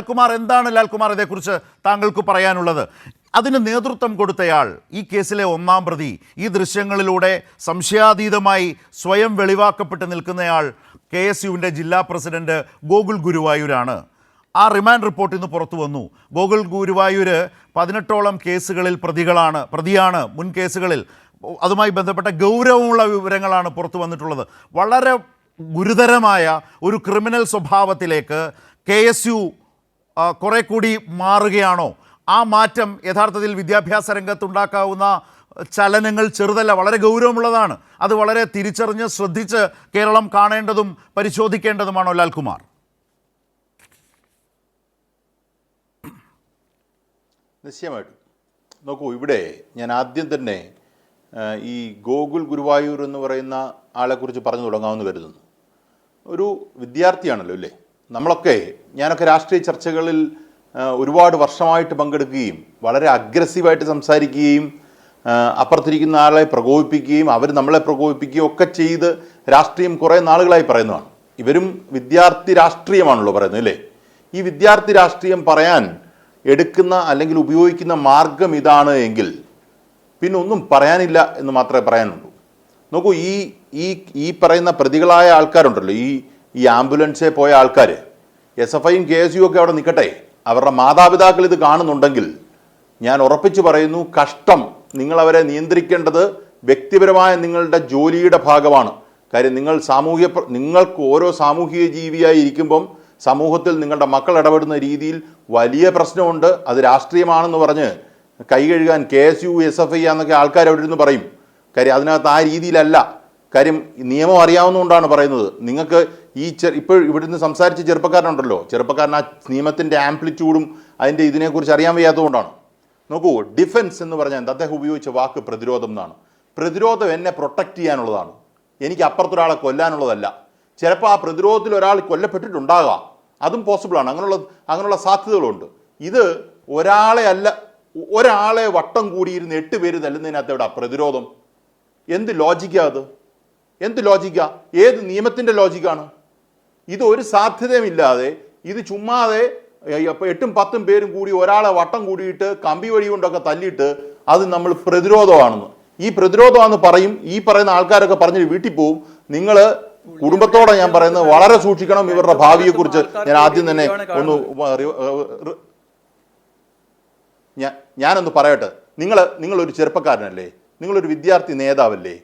ലാൽകുമാർ എന്താണ് ലാൽകുമാർ ഇതേക്കുറിച്ച് താങ്കൾക്ക് പറയാനുള്ളത്? അതിന് നേതൃത്വം കൊടുത്തയാൾ ഈ കേസിലെ ഒന്നാം പ്രതി ഈ ദൃശ്യങ്ങളിലൂടെ സംശയാതീതമായി സ്വയം വെളിവാക്കപ്പെട്ട് നിൽക്കുന്നയാൾ കെ എസ് യുവിന്റെ ജില്ലാ പ്രസിഡന്റ് ഗോകുൽ ഗുരുവായൂരാണ്. ആ റിമാൻഡ് റിപ്പോർട്ട് ഇന്ന് പുറത്തു വന്നു. ഗോകുൽ ഗുരുവായൂർ പതിനെട്ടോളം കേസുകളിൽ പ്രതികളാണ് പ്രതിയാണ് മുൻ കേസുകളിൽ. അതുമായി ബന്ധപ്പെട്ട ഗൗരവമുള്ള വിവരങ്ങളാണ് പുറത്തു വന്നിട്ടുള്ളത്. വളരെ ഗുരുതരമായ ഒരു ക്രിമിനൽ സ്വഭാവത്തിലേക്ക് കെ എസ് യു കുറെ കൂടി മാറുകയാണോ? ആ മാറ്റം യഥാർത്ഥത്തിൽ വിദ്യാഭ്യാസ രംഗത്തുണ്ടാക്കാവുന്ന ചലനങ്ങൾ ചെറുതല്ല വളരെ ഗൗരവമുള്ളതാണ്. അത് വളരെ തിരിച്ചറിഞ്ഞ് ശ്രദ്ധിച്ച് കേരളം കാണേണ്ടതും പരിശോധിക്കേണ്ടതുമാണോ ലാൽകുമാർ. നിശ്ചയമായിട്ടും. നോക്കൂ ഇവിടെ ഞാൻ ആദ്യം തന്നെ ഈ ഗോകുൽ ഗുരുവായൂർ എന്ന് പറയുന്ന ആളെക്കുറിച്ച് പറഞ്ഞു തുടങ്ങാമെന്ന് കരുതുന്നു. ഒരു വിദ്യാർത്ഥിയാണല്ലോ അല്ലേ? നമ്മളൊക്കെ ഞാനൊക്കെ രാഷ്ട്രീയ ചർച്ചകളിൽ ഒരുപാട് വർഷമായിട്ട് പങ്കെടുക്കുകയും വളരെ അഗ്രസീവായിട്ട് സംസാരിക്കുകയും അപ്പുറത്തിരിക്കുന്ന ആളെ പ്രകോപിപ്പിക്കുകയും അവർ നമ്മളെ പ്രകോപിപ്പിക്കുകയും ഒക്കെ ചെയ്ത് രാഷ്ട്രീയം കുറേ നാളുകളായി പറയുന്നതാണ്. ഇവരും വിദ്യാർത്ഥി രാഷ്ട്രീയമാണല്ലോ പറയുന്നത് അല്ലേ? ഈ വിദ്യാർത്ഥി രാഷ്ട്രീയം പറയാൻ എടുക്കുന്ന അല്ലെങ്കിൽ ഉപയോഗിക്കുന്ന മാർഗം ഇതാണ് എങ്കിൽ പിന്നെ ഒന്നും പറയാനില്ല എന്ന് മാത്രമേ പറയാനുള്ളൂ. നോക്കൂ ഈ ഈ ഈ പറയുന്ന പ്രതികളായ ആൾക്കാരുണ്ടല്ലോ ഈ ഈ ആംബുലൻസിൽ പോയ ആൾക്കാർ എസ് എഫ് ഐയും കെ എസ് യു ഒക്കെ അവിടെ നിൽക്കട്ടെ. അവരുടെ മാതാപിതാക്കൾ ഇത് കാണുന്നുണ്ടെങ്കിൽ ഞാൻ ഉറപ്പിച്ചു പറയുന്നു കഷ്ടം നിങ്ങളവരെ നിയന്ത്രിക്കേണ്ടത് വ്യക്തിപരമായ നിങ്ങളുടെ ജോലിയുടെ ഭാഗമാണ്. കാര്യം നിങ്ങൾ സാമൂഹ്യ നിങ്ങൾക്ക് ഓരോ സാമൂഹിക ജീവിയായി ഇരിക്കുമ്പം സമൂഹത്തിൽ നിങ്ങളുടെ മക്കൾ ഇടപെടുന്ന രീതിയിൽ വലിയ പ്രശ്നമുണ്ട്. അത് രാഷ്ട്രീയമാണെന്ന് പറഞ്ഞ് കൈ കഴുകാൻ K S U S F I എന്നൊക്കെ ആൾക്കാർ അവിടെ ഇരുന്ന് പറയും. കാര്യം അതിനകത്ത് ആ രീതിയിലല്ല. കാര്യം നിയമം അറിയാവുന്നതുകൊണ്ടാണ് പറയുന്നത്. നിങ്ങൾക്ക് ഈ ചെ ഇപ്പോൾ ഇവിടുന്ന് സംസാരിച്ച ചെറുപ്പക്കാരനുണ്ടല്ലോ. ചെറുപ്പക്കാരൻ ആ നിയമത്തിന്റെ ആംപ്ലിറ്റ്യൂഡും അതിന്റെ ഇതിനെക്കുറിച്ച് അറിയാൻ വയ്യാത്തതുകൊണ്ടാണ്. നോക്കൂ ഡിഫൻസ് എന്ന് പറഞ്ഞാൽ എന്താ? അദ്ദേഹം ഉപയോഗിച്ച വാക്ക് പ്രതിരോധം എന്നാണ്. പ്രതിരോധം എന്നെ പ്രൊട്ടക്റ്റ് ചെയ്യാനുള്ളതാണ്. എനിക്ക് അപ്പുറത്തൊരാളെ കൊല്ലാനുള്ളതല്ല. ചിലപ്പോൾ ആ പ്രതിരോധത്തിൽ ഒരാൾ കൊല്ലപ്പെട്ടിട്ടുണ്ടാകാം. അതും പോസിബിളാണ്. അങ്ങനെയുള്ള അങ്ങനെയുള്ള സാധ്യതകളുണ്ട്. ഇത് ഒരാളെ അല്ല ഒരാളെ വട്ടം കൂടിയിരുന്ന് എട്ട് പേര് തല്ലുന്നതിനകത്ത് എവിടെ പ്രതിരോധം? എന്ത് ലോജിക്കാ അത്? എന്ത് ലോജിക്കാ? ഏത് നിയമത്തിന്റെ ലോജിക്കാണ്? ഇത് ഒരു സാധ്യതയുമില്ലാതെ ഇത് ചുമ്മാതെ എട്ടും പത്തും പേരും കൂടി ഒരാളെ വട്ടം കൂടിയിട്ട് കമ്പി വഴി കൊണ്ടൊക്കെ തല്ലിയിട്ട് അത് നമ്മൾ പ്രതിരോധമാണെന്ന്. ഈ പ്രതിരോധമാണെന്ന് പറയും ഈ പറയുന്ന ആൾക്കാരൊക്കെ പറഞ്ഞ് വീട്ടിൽ പോവും. നിങ്ങൾ കുടുംബത്തോടെ ഞാൻ പറയുന്നത് വളരെ സൂക്ഷിക്കണം ഇവരുടെ ഭാവിയെ കുറിച്ച് ഞാൻ ആദ്യം തന്നെ ഒന്ന് ഞാനൊന്ന് പറയട്ടെ. നിങ്ങൾ നിങ്ങളൊരു ചെറുപ്പക്കാരനല്ലേ? നിങ്ങളൊരു വിദ്യാർത്ഥി നേതാവല്ലേ?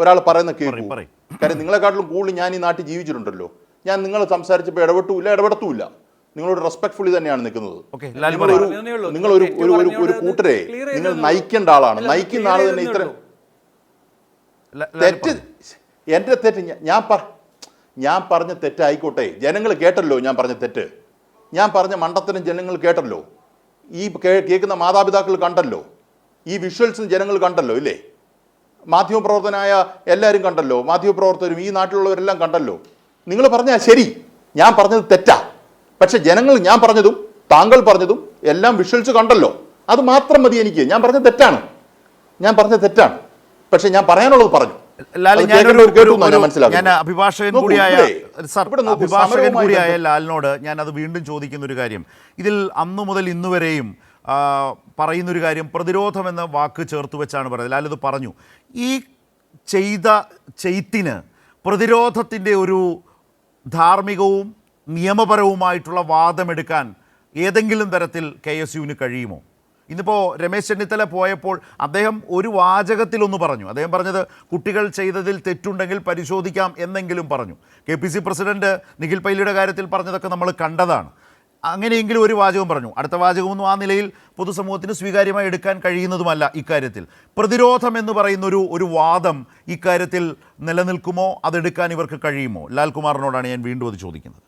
ഒരാൾ പറയുന്ന കേൾക്കും പറയ്. കാര്യം നിങ്ങളെക്കാട്ടിലും കൂടുതൽ ഞാൻ ഈ നാട്ടിൽ ജീവിച്ചിട്ടുണ്ടല്ലോ. ഞാൻ നിങ്ങൾ സംസാരിച്ചപ്പോൾ ഇടപെട്ടൂല ഇടപെടത്തുമില്ല. നിങ്ങളോട് റെസ്പെക്ട്ഫുള്ളി തന്നെയാണ് നിൽക്കുന്നത്. നിങ്ങൾ ഒരു ഒരു ഒരു കൂട്ടരെ നിങ്ങൾ നയിക്കേണ്ട ആളാണ്. നയിക്കുന്ന ആൾ തന്നെ ഇത്ര തെറ്റ് എന്റെ എന്റെ തെറ്റ് ഞാൻ പറ ഞാൻ പറഞ്ഞ തെറ്റായിക്കോട്ടെ ജനങ്ങൾ കേട്ടല്ലോ ഞാൻ പറഞ്ഞ തെറ്റ്. ഞാൻ പറഞ്ഞ മണ്ടത്തിനും ജനങ്ങൾ കേട്ടല്ലോ. ഈ കേ- കേൾക്കുന്ന മാതാപിതാക്കൾ കണ്ടല്ലോ. ഈ വിഷ്വൽസും ജനങ്ങൾ കണ്ടല്ലോ ഇല്ലേ? മാധ്യമപ്രവർത്തനായ എല്ലാവരും കണ്ടല്ലോ. മാധ്യമപ്രവർത്തകരും ഈ നാട്ടിലുള്ളവരെല്ലാം കണ്ടല്ലോ. നിങ്ങൾ പറഞ്ഞാൽ ശരി. ഞാൻ പറഞ്ഞത് തെറ്റാ. പക്ഷെ ജനങ്ങൾ ഞാൻ പറഞ്ഞതും താങ്കൾ പറഞ്ഞതും എല്ലാം വിഷ്വൽസ് കണ്ടല്ലോ. അത് മാത്രം മതി എനിക്ക്. ഞാൻ പറഞ്ഞത് തെറ്റാണ്. ഞാൻ പറഞ്ഞത് തെറ്റാണ്. പക്ഷെ ഞാൻ പറയാനുള്ളത് പറഞ്ഞു. ഞാൻ അഭിഭാഷകൻ കൂടിയായ അഭിഭാഷകൻ കൂടിയായ ലാലിനോട് ഞാൻ അത് വീണ്ടും ചോദിക്കുന്ന ഒരു കാര്യം. ഇതിൽ അന്നു മുതൽ ഇന്ന് വരെയും ആ, പറയുന്നൊരു കാര്യം പ്രതിരോധം എന്ന വാക്ക് ചേർത്ത് വെച്ചാണ് പറയുന്നത്. ലാൽ ഇത് പറഞ്ഞു ഈ ചെയ്ത ചെയ്ത്തിന് പ്രതിരോധത്തിന്റെ ഒരു ധാർമ്മികവും നിയമപരവുമായിട്ടുള്ള വാദമെടുക്കാൻ ഏതെങ്കിലും തരത്തിൽ കെ എസ് യുവിന് കഴിയുമോ? ഇന്നിപ്പോൾ രമേശ് ചെന്നിത്തല പോയപ്പോൾ അദ്ദേഹം ഒരു വാചകത്തിലൊന്ന് പറഞ്ഞു. അദ്ദേഹം പറഞ്ഞത് കുട്ടികൾ ചെയ്തതിൽ തെറ്റുണ്ടെങ്കിൽ പരിശോധിക്കാം എന്നെങ്കിലും പറഞ്ഞു. K P C president Nikhil പൈലിയുടെ കാര്യത്തിൽ പറഞ്ഞതൊക്കെ നമ്മൾ കണ്ടതാണ്. അങ്ങനെയെങ്കിലും ഒരു വാചകം പറഞ്ഞു. അടുത്ത വാചകമൊന്നും ആ നിലയിൽ പൊതുസമൂഹത്തിന് സ്വീകാര്യമായി എടുക്കാൻ കഴിയുന്നതുമല്ല ഇക്കാര്യത്തിൽ. പ്രതിരോധം എന്ന് പറയുന്നൊരു ഒരു വാദം ഇക്കാര്യത്തിൽ നിലനിൽക്കുമോ? അതെടുക്കാൻ ഇവർക്ക് കഴിയുമോ? ലാൽകുമാറിനോടാണ് ഞാൻ വീണ്ടും അത് ചോദിക്കുന്നത്.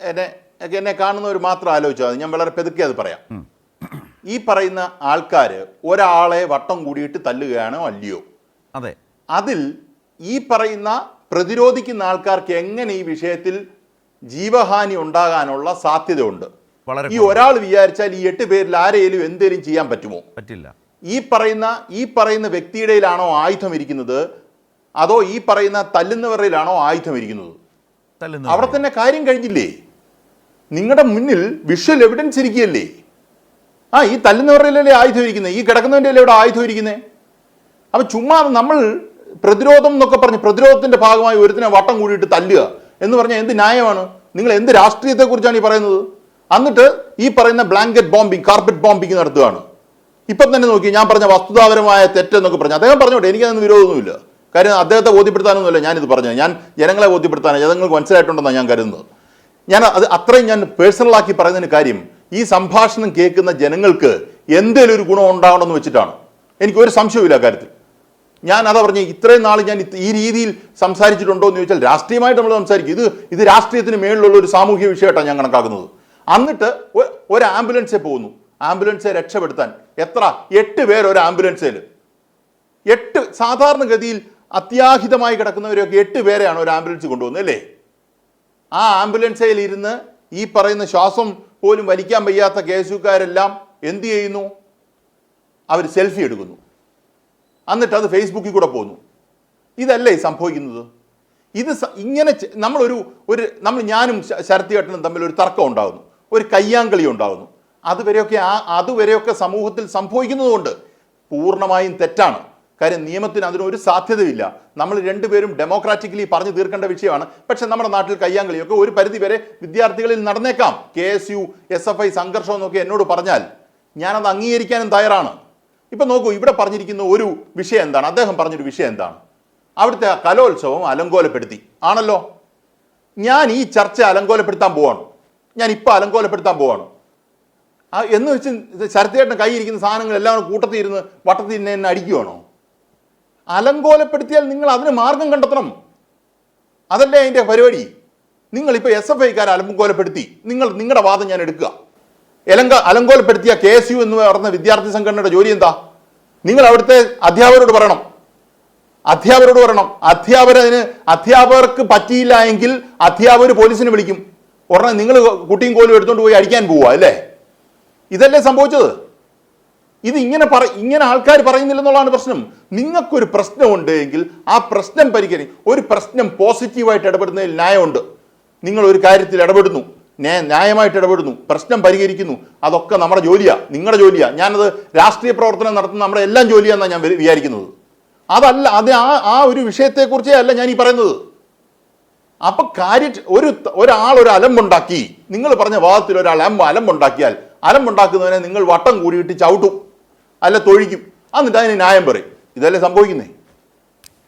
എന്നെ എന്നെ ഒരു മാത്രം ആലോചിച്ചാൽ മതി. ഞാൻ വളരെ പെതുക്കെ അത് പറയാം ഈ പറയുന്ന ആൾക്കാർ ഒരാളെ വട്ടം കൂടിയിട്ട് തല്ലുകയാണോ അല്ലയോ? അതെ. അതിൽ ഈ പറയുന്ന പ്രതിരോധിക്കുന്ന ആൾക്കാർക്ക് എങ്ങനെ ഈ വിഷയത്തിൽ ജീവഹാനി ഉണ്ടാകാനുള്ള സാധ്യതയുണ്ട്? ഈ ഒരാൾ വിചാരിച്ചാൽ ഈ എട്ട് പേരിൽ ആരെയും എന്തേലും ചെയ്യാൻ പറ്റുമോ? പറ്റില്ല. ഈ പറയുന്ന ഈ പറയുന്ന വ്യക്തിയുടെയിലാണോ ആയുധം ഇരിക്കുന്നത്? അതോ ഈ പറയുന്ന തല്ലുന്നവരിലാണോ ആയുധം ഇരിക്കുന്നത്? അവിടെ തന്നെ കാര്യം കഴിഞ്ഞില്ലേ? നിങ്ങളുടെ മുന്നിൽ വിഷ്വൽ എവിഡൻസ് ഇരിക്കുകയല്ലേ? ആ ഈ തല്ലുന്നവരിലല്ലേ ആയുധം ഇരിക്കുന്നത്? ഈ കിടക്കുന്നവന്റെ അല്ലേ ഇവിടെ ആയുധം ഇരിക്കുന്നത്? അപ്പം ചുമ്മാ നമ്മൾ പ്രതിരോധം എന്നൊക്കെ പറഞ്ഞ് പ്രതിരോധത്തിന്റെ ഭാഗമായി ഒരുത്തിനെ വട്ടം കൂടിയിട്ട് തല്ലുക എന്ന് പറഞ്ഞാൽ എന്ത് ന്യായമാണ്? നിങ്ങൾ എന്ത് രാഷ്ട്രീയത്തെക്കുറിച്ചാണ് ഈ പറയുന്നത്? എന്നിട്ട് ഈ പറയുന്ന ബ്ലാങ്കറ്റ് ബോംബിംഗ് കാർപ്പറ്റ് ബോംബിംഗ് നടത്തുകയാണ്. ഇപ്പം തന്നെ നോക്കി ഞാൻ പറഞ്ഞ വസ്തുതാപരമായ തെറ്റെന്നൊക്കെ പറഞ്ഞു. അദ്ദേഹം പറഞ്ഞോട്ടെ എനിക്കതൊന്നും വിരോധമൊന്നുമില്ല. കാര്യം അദ്ദേഹത്തെ ബോധ്യപ്പെടുത്താനൊന്നുമില്ല ഞാനിത് പറഞ്ഞത്. ഞാൻ ജനങ്ങളെ ബോധ്യപ്പെടുത്താനാണ്. ജനങ്ങൾക്ക് മനസ്സിലായിട്ടുണ്ടെന്നാണ് ഞാൻ കരുതുന്നത്. ഞാൻ അത് അത്രയും ഞാൻ പേഴ്സണലാക്കി പറയുന്നതിന് കാര്യം ഈ സംഭാഷണം കേൾക്കുന്ന ജനങ്ങൾക്ക് എന്തേലും ഒരു ഗുണം ഉണ്ടാവണമെന്ന് വെച്ചിട്ടാണ്. എനിക്ക് ഒരു സംശയവുമില്ല കാര്യത്തിൽ. ഞാൻ അതാ പറഞ്ഞ ഇത്രയും നാൾ ഞാൻ ഈ രീതിയിൽ സംസാരിച്ചിട്ടുണ്ടോ എന്ന് ചോദിച്ചാൽ രാഷ്ട്രീയമായിട്ട് നമ്മൾ സംസാരിക്കും. ഇത് ഇത് രാഷ്ട്രീയത്തിന് മേളിലുള്ള ഒരു സാമൂഹിക വിഷയമായിട്ടാണ് ഞാൻ കണക്കാക്കുന്നത്. എന്നിട്ട് ഒരു ആംബുലൻസേ പോകുന്നു. ആംബുലൻസെ രക്ഷപ്പെടുത്താൻ എത്ര? എട്ട് പേർ ഒരു ആംബുലൻസേൽ. എട്ട് സാധാരണഗതിയിൽ അത്യാഹിതമായി കിടക്കുന്നവരൊക്കെ എട്ട് പേരെയാണ് ഒരു ആംബുലൻസ് കൊണ്ടുപോകുന്നത് അല്ലേ? ആ ആംബുലൻസിൽ ഇരുന്ന് ഈ പറയുന്ന ശ്വാസം പോലും വലിക്കാൻ വയ്യാത്ത കേസുകാരെല്ലാം എന്തു ചെയ്യുന്നു? അവർ സെൽഫി എടുക്കുന്നു. എന്നിട്ട് അത് ഫേസ്ബുക്കിൽ കൂടെ പോകുന്നു ഇതല്ലേ സംഭവിക്കുന്നത്? ഇത് ഇങ്ങനെ നമ്മളൊരു ഒരു നമ്മൾ ഞാനും ശരത്തിയേട്ടനും തമ്മിൽ ഒരു തർക്കം ഉണ്ടാകുന്നു ഒരു കയ്യാങ്കളി ഉണ്ടാകുന്നു അതുവരെയൊക്കെ ആ അതുവരെയൊക്കെ സമൂഹത്തിൽ സംഭവിക്കുന്നതുകൊണ്ട് പൂർണമായും തെറ്റാണ്. കാര്യം നിയമത്തിന് അതിനൊരു സാധ്യതയില്ല. നമ്മൾ രണ്ടുപേരും ഡെമോക്രാറ്റിക്കലി പറഞ്ഞു തീർക്കേണ്ട വിഷയമാണ്. പക്ഷേ നമ്മുടെ നാട്ടിൽ കയ്യാങ്കളിയൊക്കെ ഒരു പരിധി വരെ വിദ്യാർത്ഥികളിൽ നടന്നേക്കാം. K S U S F I സംഘർഷം എന്നൊക്കെ എന്നോട് പറഞ്ഞാൽ ഞാനത് അംഗീകരിക്കാനും തയ്യാറാണ്. ഇപ്പൊ നോക്കൂ ഇവിടെ പറഞ്ഞിരിക്കുന്ന ഒരു വിഷയം എന്താണ്? അദ്ദേഹം പറഞ്ഞൊരു വിഷയം എന്താണ്? അവിടുത്തെ കലോത്സവം അലങ്കോലപ്പെടുത്തി. ആണല്ലോ? ഞാൻ ഈ ചർച്ച അലങ്കോലപ്പെടുത്താൻ പോവാണ്. ഞാൻ ഇപ്പൊ അലങ്കോലപ്പെടുത്താൻ പോവാണ്. എന്ന് വെച്ച് ശരത്തേട്ടൻ കൈയിരിക്കുന്ന സാധനങ്ങൾ എല്ലാം കൂടെ കൂട്ടത്തിൽ ഇരുന്ന് വട്ടത്തിൽ ഇരുന്ന് എന്നെ അടിക്കുവാണോ? അലങ്കോലപ്പെടുത്തിയാൽ നിങ്ങൾ അതിന് മാർഗം കണ്ടെത്തണം. അതല്ലേ അതിന്റെ പരിപാടി? നിങ്ങളിപ്പോൾ എസ് എഫ് ഐക്കാരെ അലങ്കോലപ്പെടുത്തി. നിങ്ങൾ നിങ്ങളുടെ വാദം ഞാൻ എടുക്കുക. എലങ്ക അലങ്കോലപ്പെടുത്തിയ കെ എസ് യു എന്ന് പറഞ്ഞ വിദ്യാർത്ഥി സംഘടനയുടെ ജോലി എന്താ? നിങ്ങൾ അവിടുത്തെ അധ്യാപകരോട് പറയണം. അധ്യാപകരോട് പറയണം. അധ്യാപകരതിന് അധ്യാപകർക്ക് പറ്റിയില്ല എങ്കിൽ അധ്യാപകർ പോലീസിനെ വിളിക്കും. ഉടനെ നിങ്ങൾ കുട്ടിയും കോലും എടുത്തുകൊണ്ട് പോയി അടിക്കാൻ പോവുക അല്ലേ? ഇതല്ലേ സംഭവിച്ചത്? ഇത് ഇങ്ങനെ പറ ഇങ്ങനെ ആൾക്കാർ പറയുന്നില്ലെന്നുള്ളതാണ് പ്രശ്നം. നിങ്ങൾക്കൊരു പ്രശ്നമുണ്ട് എങ്കിൽ ആ പ്രശ്നം പരിഹരി ഒരു പ്രശ്നം പോസിറ്റീവായിട്ട് ഇടപെടുന്നതിൽ ന്യായമുണ്ട്. നിങ്ങൾ ഒരു കാര്യത്തിൽ ഇടപെടുന്നു. ന്യായമായിട്ട് ഇടപെടുന്നു. പ്രശ്നം പരിഹരിക്കുന്നു. അതൊക്കെ നമ്മുടെ ജോലിയാണ് നിങ്ങളുടെ ജോലിയാണ് ഞാനത് രാഷ്ട്രീയ പ്രവർത്തനം നടത്തുന്ന നമ്മുടെ എല്ലാം ജോലിയാണെന്നാണ് ഞാൻ വിചാരിക്കുന്നത്. അതല്ല അത് ആ ആ ഒരു വിഷയത്തെക്കുറിച്ചേ അല്ല ഞാൻ ഈ പറയുന്നത്. അപ്പൊ കാര്യ ഒരു ഒരാൾ ഒരു അലമ്പുണ്ടാക്കി നിങ്ങൾ പറഞ്ഞ വാദത്തിൽ ഒരാൾ അലമ്പ് അലമ്പുണ്ടാക്കിയാൽ അലമ്പുണ്ടാക്കുന്നതിനെ നിങ്ങൾ വട്ടം കൂടിയിട്ട് ചവിട്ടും. അല്ല തൊഴിക്കും. എന്നിട്ട് അതിന് ന്യായം പറയും. ഇതല്ലേ സംഭവിക്കുന്നേ?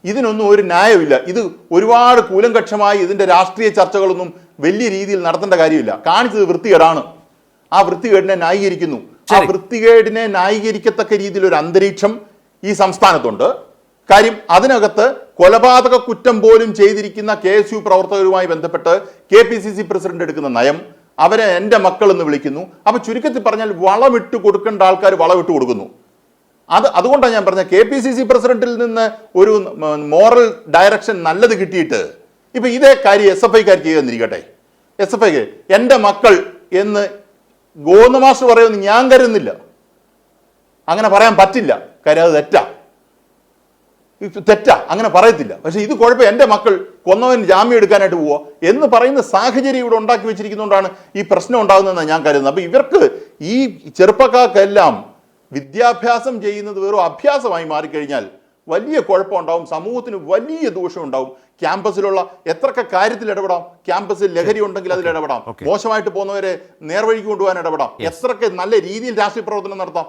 ഇതിനൊന്നും ഒരു ന്യായമില്ല. ഇത് ഒരുപാട് കൂലങ്കക്ഷമായി ഇതിന്റെ രാഷ്ട്രീയ ചർച്ചകളൊന്നും വലിയ രീതിയിൽ നടത്തേണ്ട കാര്യമില്ല. കാണിച്ചത് വൃത്തികേടാണ്. ആ വൃത്തികേടിനെ ന്യായീകരിക്കുന്നു. ആ. വൃത്തികേടിനെ ന്യായീകരിക്കത്തക്ക രീതിയിൽ ഒരു അന്തരീക്ഷം ഈ സംസ്ഥാനത്തുണ്ട്. കാര്യം അതിനകത്ത് കൊലപാതക കുറ്റം പോലും ചെയ്തിരിക്കുന്ന കെ എസ് യു പ്രവർത്തകരുമായി ബന്ധപ്പെട്ട് K P C C president എടുക്കുന്ന നയം അവരെ എന്റെ മക്കൾ എന്ന് വിളിക്കുന്നു. അപ്പൊ ചുരുക്കത്തിൽ പറഞ്ഞാൽ വളമിട്ട് കൊടുക്കേണ്ട ആൾക്കാർ വളമിട്ട് കൊടുക്കുന്നു. അത് അതുകൊണ്ടാണ് ഞാൻ പറഞ്ഞത് കെ പി സി സി പ്രസിഡന്റിൽ നിന്ന് ഒരു മോറൽ ഡയറക്ഷൻ നല്ലത് കിട്ടിയിട്ട് ഇപ്പൊ ഇതേ കാര്യം എസ് എഫ് ഐക്കാർ ചെയ്യുന്നിരിക്കട്ടെ എസ് എഫ് ഐക്ക് എന്റെ മക്കൾ എന്ന് ഗോന്ന് മാസ്റ്റർ പറയുമെന്ന് ഞാൻ കരുതുന്നില്ല. അങ്ങനെ പറയാൻ പറ്റില്ല. കാര്യം അത് തെറ്റാ. തെറ്റാ. അങ്ങനെ പറയത്തില്ല. പക്ഷെ ഇത് കുഴപ്പം എന്റെ മക്കൾ കൊന്നവൻ ജാമ്യം എടുക്കാനായിട്ട് പോവുക എന്ന് പറയുന്ന സാഹചര്യം ഇവിടെ ഉണ്ടാക്കി വെച്ചിരിക്കുന്നതുകൊണ്ടാണ് ഈ പ്രശ്നം ഉണ്ടാകുന്നതെന്നാണ് ഞാൻ കരുതുന്നത്. അപ്പൊ ഇവർക്ക് ഈ ചെറുപ്പക്കാർക്കെല്ലാം വിദ്യാഭ്യാസം ചെയ്യുന്നത് വെറും അഭ്യാസമായി മാറിക്കഴിഞ്ഞാൽ വലിയ കുഴപ്പമുണ്ടാവും സമൂഹത്തിന് വലിയ ദോഷം ഉണ്ടാവും ക്യാമ്പസിലുള്ള എത്രക്ക കാര്യത്തിൽ ഇടപെടാം ക്യാമ്പസിൽ ലഹരി ഉണ്ടെങ്കിൽ അതിൽ ഇടപെടാം. മോശമായിട്ട് പോകുന്നവരെ നേർവഴിക്ക് കൊണ്ടുപോകാൻ ഇടപെടാം. എത്രക്കെ നല്ല രീതിയിൽ രാഷ്ട്രീയ പ്രവർത്തനം നടത്താം.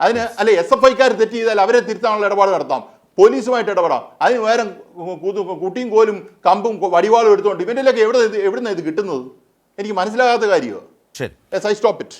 അതിന് അല്ലെ എസ് എഫ് ഐക്കാർ തെറ്റ് ചെയ്താൽ അവരെ തിരുത്താനുള്ള ഇടപാട് നടത്താം. പോലീസുമായിട്ട് ഇടപെടാം. അതിന് വേറെ കുട്ടിയും കോലും കമ്പും വടിവാളും എടുത്തുകൊണ്ട് ഇവന്റെയൊക്കെ എവിടെ എവിടുന്ന ഇത് കിട്ടുന്നത്? എനിക്ക് മനസ്സിലാകാത്ത കാര്യമാണ്. I stop it